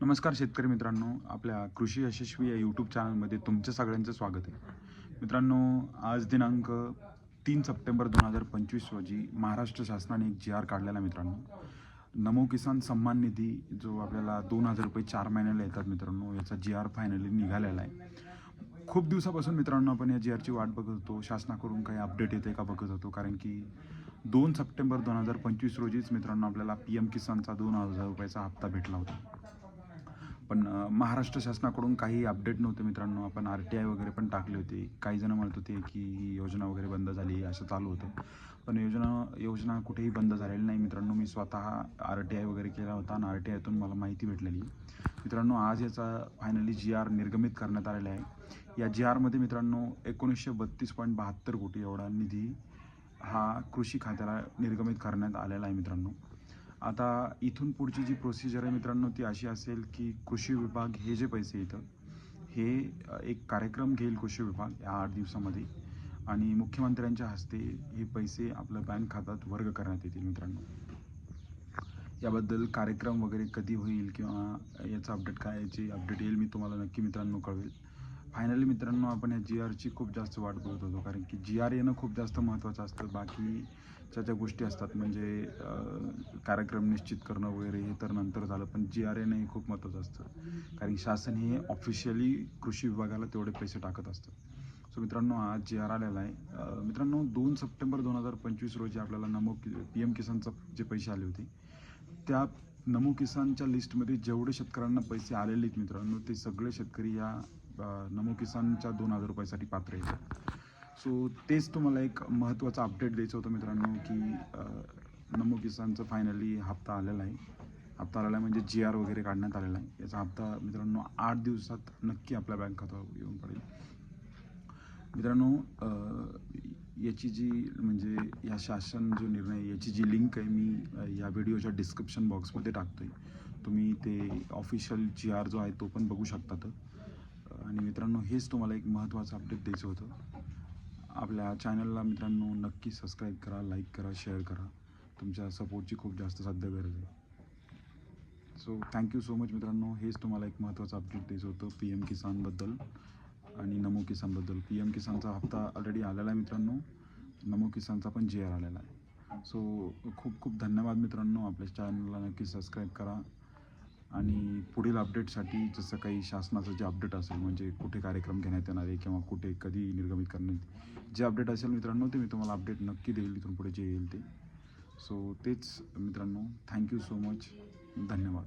नमस्कार शेतकरी मित्रांनो आपल्या कृषी यशस्वी या यूट्यूब चॅनलमध्ये तुमच्या सगळ्यांचं स्वागत आहे. मित्रांनो आज दिनांक तीन सप्टेंबर दोन हजार पंचवीस रोजी महाराष्ट्र शासनाने एक जी आर काढलेला आहे मित्रांनो. नमो किसान सन्मान निधी जो आपल्याला दोन हजार रुपये चार महिन्याला येतात मित्रांनो याचा जी आर फायनली निघालेला आहे. खूप दिवसापासून मित्रांनो आपण या जी आरची वाट बघत होतो. शासनाकडून काही अपडेट येते का बघत होतो? कारण की दोन सप्टेंबर दोन हजार पंचवीस रोजीच मित्रांनो आपल्याला पी एम किसानचा दोन हजार रुपयाचा हप्ता भेटला होता. पण महाराष्ट्र शासनाकडून काही अपडेट नव्हते मित्रांनो. आपण आर टी आय वगैरे पण टाकले होते. काही जण म्हणत होते की ही योजना वगैरे बंद झाली असं चालू होतं. पण योजना योजना कुठेही बंद झालेली नाही मित्रांनो. मी स्वतः आर टी आय वगैरे केला होता आणि आर टी आयतून मला माहिती भेटलेली. मित्रांनो आज याचा फायनली जी आर निर्गमित करण्यात आलेला आहे. या जी आरमध्ये मित्रांनो एकोणीसशे बत्तीस पॉईंट बहात्तर कोटी एवढा निधी हा कृषी खात्याला निर्गमित करण्यात आलेला आहे मित्रांनो. आता इथून पुढची जी प्रोसिजर आहे मित्रांनो ती अशी असेल की कृषी विभाग हे जे पैसे येतं हे एक कार्यक्रम घेईल कृषी विभाग या आठ दिवसामध्ये. आणि मुख्यमंत्र्यांच्या हस्ते हे पैसे आपल्या बँक खात्यात वर्ग करण्यात येतील मित्रांनो. याबद्दल कार्यक्रम वगैरे कधी होईल किंवा याचं अपडेट काय याची अपडेट येईल मी तुम्हाला नक्की मित्रांनो कळवेल. फायनली मित्रांनो आपण या जी आरची खूप जास्त वाट बघत होतो कारण की जी आर येणं खूप जास्त महत्त्वाचं असतं. बाकीच्या ज्या गोष्टी असतात म्हणजे कार्यक्रम निश्चित करणं वगैरे हे तर नंतर झालं पण जी आर येणं हे खूप महत्त्वाचं असतं. कारण शासन हे ऑफिशियली कृषी विभागाला तेवढे पैसे टाकत असतं. सो मित्रांनो आज जी आर आलेला आहे. मित्रांनो दोन सप्टेंबर दोन हजार पंचवीस रोजी आपल्याला नमो पी एम किसानचा जे पैसे आले होते त्या नमो किसानच्या लिस्टमध्ये जेवढे शेतकऱ्यांना पैसे आलेले आहेत मित्रांनो ते सगळे शेतकरी या नमो किसानच्या दोन हजार रुपयासाठी पात्र आहेत. सो तेच तुम्हाला एक महत्त्वाचा अपडेट द्यायचं होतं मित्रांनो की नमो किसानचं फायनली हप्ता आलेला आहे. हप्ता आलेला आहे म्हणजे जी आर वगैरे काढण्यात आलेला आहे. याचा हप्ता मित्रांनो आठ दिवसात नक्की आपल्या बँक खात्यावर येऊन पडेल. मित्रांनो याची जी म्हणजे या शासन जो निर्णय याची जी लिंक आहे मी या व्हिडिओच्या डिस्क्रिप्शन बॉक्समध्ये टाकतो आहे तुम्ही ते ऑफिशियल जी आर जो आहे तो पण बघू शकतात आणि मित्रांनो हेच तुम्हाला एक महत्त्वाचं अपडेट द्यायचं होतं. आपल्या चॅनलला मित्रांनो नक्की सबस्क्राईब करा लाईक करा शेअर करा. तुमच्या सपोर्टची खूप जास्त सध्या गरज आहे. सो थँक्यू सो मच मित्रांनो. हेच तुम्हाला एक महत्त्वाचं अपडेट द्यायचं होतं पी एम किसानबद्दल आणि नमो किसानबद्दल. पी एम किसानचा हप्ता ऑलरेडी आलेला आहे मित्रांनो. नमो किसानचा पण जी आर आलेला आहे. सो खूप खूप धन्यवाद मित्रांनो. आपल्या चॅनलला नक्की सबस्क्राईब करा. आणि पुढील अपडेटसाठी जसं काही शासनाचं जे अपडेट असेल म्हणजे कुठे कार्यक्रम घेण्यात येणार आहे किंवा कुठे कधी निर्गमित करण्यात जे अपडेट असेल मित्रांनो ते मी तुम्हाला अपडेट नक्की देईल. इथून पुढे जे येईल ते. सो तेच मित्रांनो. थँक्यू सो मच धन्यवाद.